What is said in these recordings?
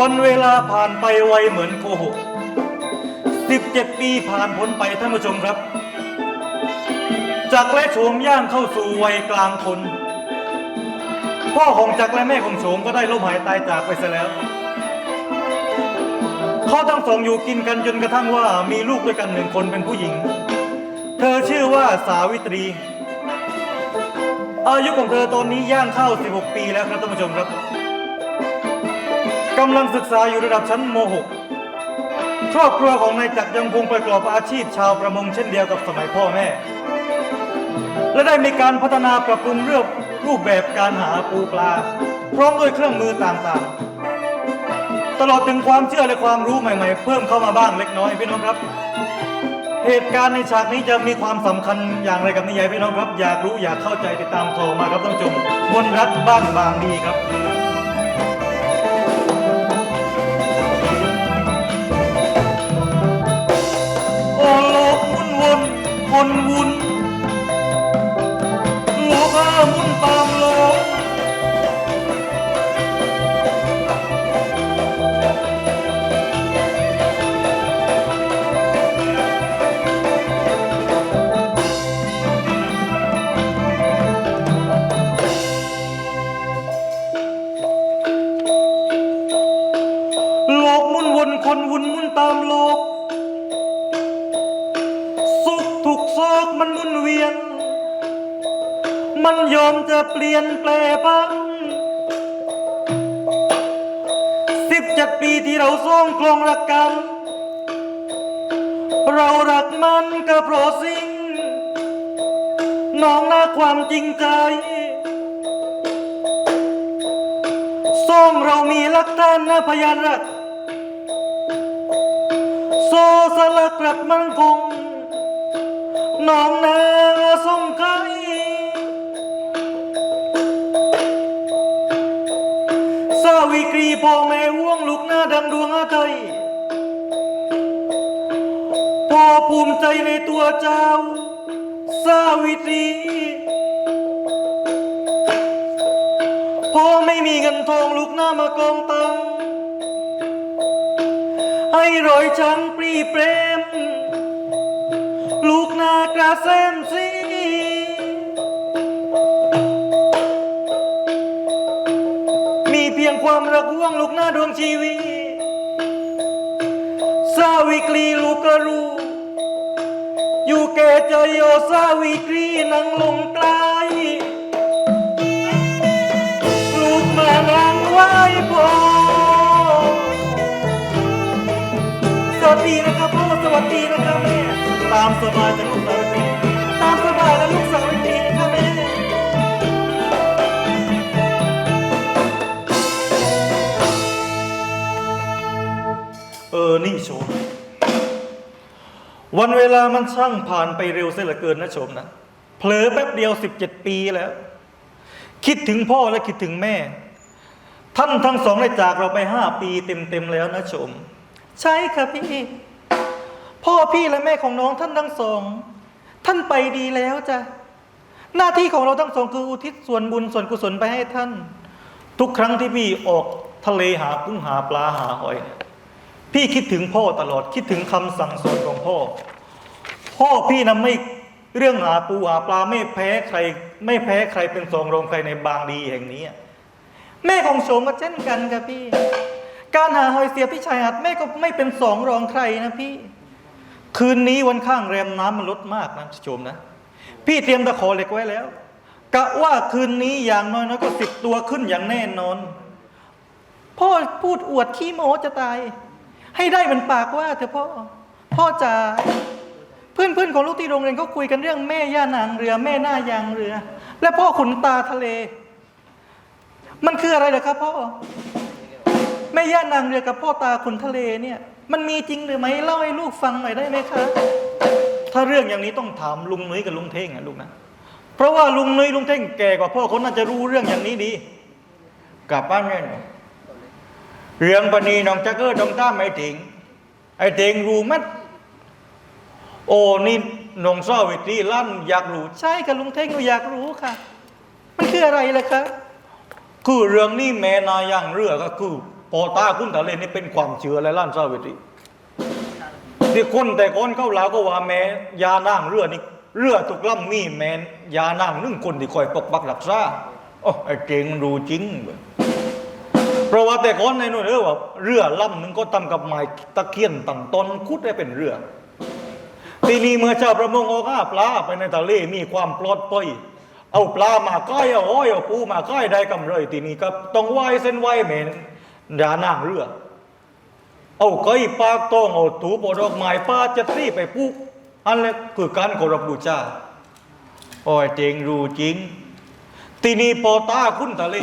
วันเวลาผ่านไปไวเหมือนโกหก17 ปีผ่านพ้นไปท่านผู้ชมครับ จักรและโฉมย่างเข้าสู่วัยกลางคน พ่อของจักรและแม่ของโฉมก็ได้ล้มหายตายจากไปซะแล้ว เขาทั้งสองอยู่กินกันจนกระทั่งว่ามีลูกด้วยกันหนึ่งคนเป็นผู้หญิง เธอชื่อว่าสาวิตรี อายุของเธอตอนนี้ย่างเข้า 16 ปีแล้วครับท่านผู้ชมครับ กำลังศึกษาอยู่ระดับชั้นม .6 ครอบครัวของนายจักรยังคงประกอบอาชีพชาวประมงเช่นเดียวกับสมัยพ่อแม่ และได้มีการพัฒนาปรับปรุงเรื่องรูปแบบการหาปูปลา พร้อมด้วยเครื่องมือต่างๆ ตลอดถึงความเชื่อและความรู้ใหม่ๆ เพิ่มเข้ามาบ้างเล็กน้อยพี่น้องครับ เหตุการณ์ในฉากนี้จะมีความสำคัญอย่างไรกับนิยายพี่น้องครับ อยากรู้อยากเข้าใจติดตามโทรมาครับท่านผู้ชมมนรักบ้านบางดีครับ นวุ่นโลกอาหมุนตามโลกโลกหมุนวนคนวุ่นหมุนตามโลก มันหมุนเวียน มันยอมจะเปลี่ยนแปลพังสิบเจ็ดปีที่เราส่องคลองรักกัน เรารักมันก็เพราะสิ่งน้องนาความจริงใจส่องเรามีหลักฐานนะพยานรักโซสลักกลับมั่นคง น้องนาส่งใครสาวิกรีพ่อแม่ห่วงลูกหน้าดังดวงอาทัยพ่อภูมิใจในตัวเจ้า สาวิตรีพ่อไม่มีเงินทองลูกหน้ามากองตังให้รอยช้ำปรีเปร นากระเซมสีมีเพียงความรักวงลูกหน้าดวงชีวิตสาวิกรีลูกกระรูอยู่แก่ใจโยสาวิกรีนังลงใกล้ลูกมานังไว้พอสวัสดีนะครับพ่อสวัสดีนะครับ ตามสบายนะลูกสาวดีตามสบายนะลูกสาวดีครับแม่เออนี่โชมวันเวลามันช่างผ่านไปเร็วเสียเหลือเกินนะชมนะเผลอแป๊บเดียว17ปีแล้ว คิดถึงพ่อและคิดถึงแม่ ท่านทั้งสองได้จากเราไปห้าปีเต็มๆแล้วนะชม ใช่ครับพี่ พ่อพี่และแม่ของน้องท่านทั้งสอง ท่านไปดีแล้วจ้ะหน้าที่ของเราทั้งสองคืออุทิศส่วนบุญส่วนกุศลไปให้ท่าน ทุกครั้งที่พี่ออกทะเลหากุ้งหาปลาหาหอย พี่คิดถึงพ่อตลอดคิดถึงคำสั่งสอนของพ่อ พ่อพี่นะไม่เรื่องหาปูหาปลาไม่แพ้ใคร ไม่แพ้ใครเป็นสองรองใครในบางดีแห่งนี้ แม่ของโสมก็เช่นกันครับพี่ การหาหอยเสียบที่ชายหาดแม่ก็ไม่เป็นสองรองใครนะพี่ คืนนี้วันข้างแรมน้ำมันลดมากนะโชมนะ พี่เตรียมตะขอเหล็กไว้แล้วกะว่าคืนนี้อย่างน้อยๆก็สิบตัวขึ้นอย่างแน่นอน พ่อพูดอวดขี้โมจะตาย ให้ได้มันปากว่าเถอะพ่อ พ่อจ๋าเพื่อนเพื่อนๆของลูกที่โรงเรียนเขาคุยกันเรื่องแม่ย่านางเรือ แม่หน้ายางเรือ และพ่อขุนตาทะเล มันคืออะไรเหรอครับพ่อ แม่ย่านางเรือกับพ่อตาขุนทะเลเนี่ย มันมีจริงหรือไม่เล่าให้ลูกฟังหน่อยได้ไหมคะ ถ้าเรื่องอย่างนี้ต้องถามลุงนุ้ยกับลุงเท่งอะลูกนะ เพราะว่าลุงนุ้ยลุงเท่งแก่กว่าพ่อเขาน่าจะรู้เรื่องอย่างนี้ดี กลับบ้านแม่หนูเรื่องปณีน้องจักเกอร์ต้องตามไอ้ถิง ไอ้ถิงรู้มัดโอ้นี่น้องซ้อวิตรีลั่นอยากรู้ใช่ค่ะลุงเท่งหนูอยากรู้ค่ะ มันคืออะไรล่ะคะคือเรื่องนี้แม่นายังเรือก็คือ ปอตาคุณทะเลนี่เป็นความเชื่อและล้านซาเวตรีที่คนแต่ก่อนเข้าลาวก็ว่าแม้ยานั่งเรือนี่เรือทุกล่ำมีแม้ยานั่งนึ่งคนที่คอยปกปักรักษาโอ้ไอ้เจงรู้จริงเว้ยเพราะว่าแต่ก่อนในนู่นเออว่าเรือล่ำหนึงก็ทำกับไม้ตะเคียนตั้งต้นคุดได้เป็นเรือทีนี้เมื่อเจ้าประมงออกหาปลาไปในทะเลมีความปลอดภัยเอาปลามาใกล้เอาอ้อยเอาปูมาใกล้ได้กำไรทีนี้ก็ต้องไหวเส้นไหวเหม็น อย่านั่งเรือ เอาไก่ปากต้องเอาถูบดอกไม้ป้าจะตีไปปลูกอันนี้คือการเคารพบูชาโอ้ยเจงรู้จริง ทีนี้พอตาคุณทะเล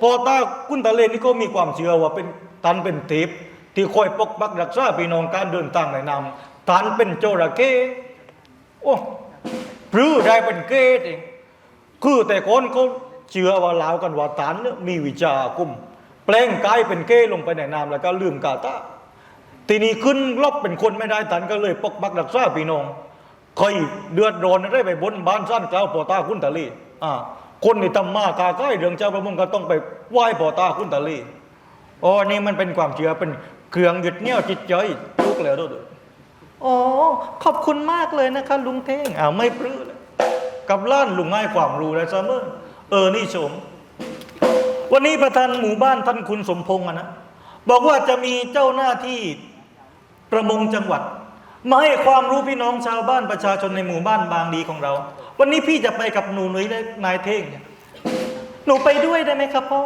พอตาคุณทะเลนี่ก็มีความเชื่อว่าเป็นตันเป็นเทพที่คอยปกปักรักษาพี่น้องการเดินทางในนำตันเป็นโจระเข้โอ้พรือได้เป็นเกศเองคือแต่คนเขาเชื่อว่าลาวกันว่าตันเนี่ยมีวิชาคุม ปลงกายเป็นเก้ลงไปในน้ำแล้วก็ลืมกาตาทีนี้ขึ้นลบเป็นคนไม่ได้ตันก็เลยปกปักรักษาพี่น้องเคยเดือดร้อนได้ไปบนบ้านสั้นกล่าวปอตาคุณทะเลอ่าคนที่ทำมากาใกล้เรื่องเจ้าประมงก็ต้องไปไหว้ปอตาคุณทะเลอ๋อนี่มันเป็นความเชื่อเป็นเครื่องยึดเหนี่ยวจิตใจลุกแล้วด้วยอ๋อขอบคุณมากเลยนะคะ ลุงเท่งอ้าวไม่ปลื้อเลยกับล้านลุงให้ความรู้และเสมอเออนี่ชม วันนี้ประธานหมู่บ้านท่านคุณสมพงษ์อะนะบอกว่าจะมีเจ้าหน้าที่ประมงจังหวัด มาให้ความรู้พี่น้องชาวบ้านประชาชนในหมู่บ้านบางดีของเรา วันนี้พี่จะไปกับหนูหนุ่ยและนายเท่งเนี่ยหนูไปด้วยได้ไหมครับพ่อ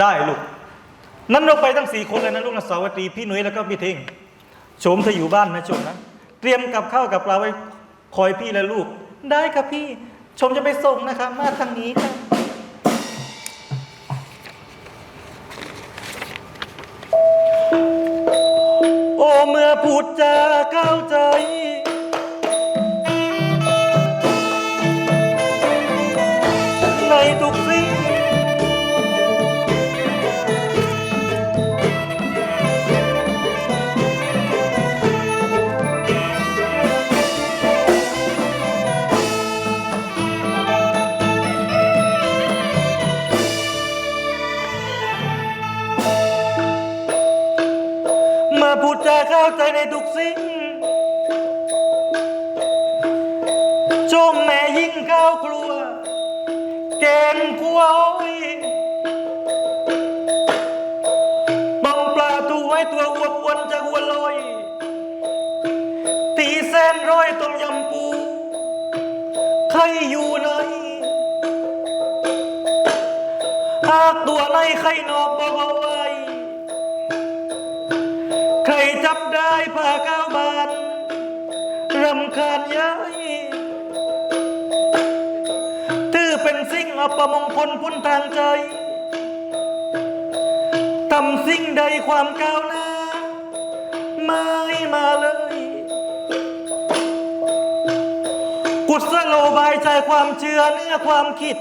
ได้ลูกนั้นเราไปทั้งสี่คนเลยนะลูกนะสาวัตรีพี่หนุ่ยแล้วก็พี่เท่งโฉมเธออยู่บ้านนะโฉมนะเตรียมกับข้าวกับปลาไว้คอยพี่และลูก ได้ครับพี่ชมจะไปส่งนะคะมาทางนี้ค่ะ พูดจาเข้าใจ แกงขัวอ้อยต้มปลาทูให้ตัวอวบอ้วนจะอ้วนลอย ตีเส้นร้อยต้มยำปู ใครอยู่ไหนหากตัวในใครนอกบอกเอาไว้ ใครจับได้ผ้าก้าวบานรำคาญย้าย อัปมงคลพุนทางใจทำสิ่งใดความก้าวหน้า ไม่มาเลย กุศโลบายใจความเชื่อเนื้อความคิด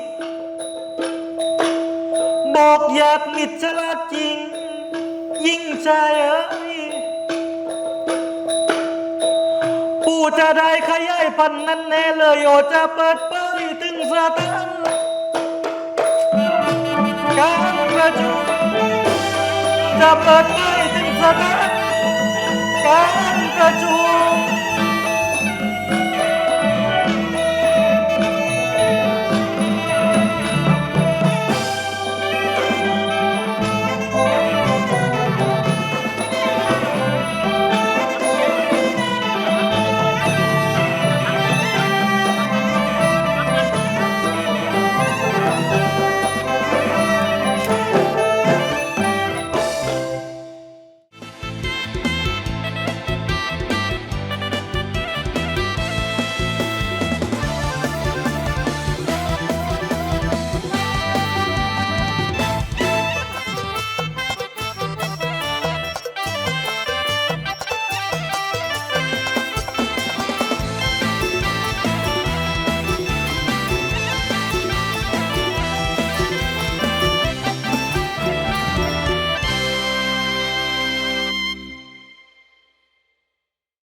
บอกอยากมิดฉลาดจริง ยิ่งใจเอ้ยปู่จะได้ขยายพันธุ์นั้นแน่เลย โอจะเปิดเผยถึงสถาน การประชุมจะเปิดได้ถึงสถานการประชุม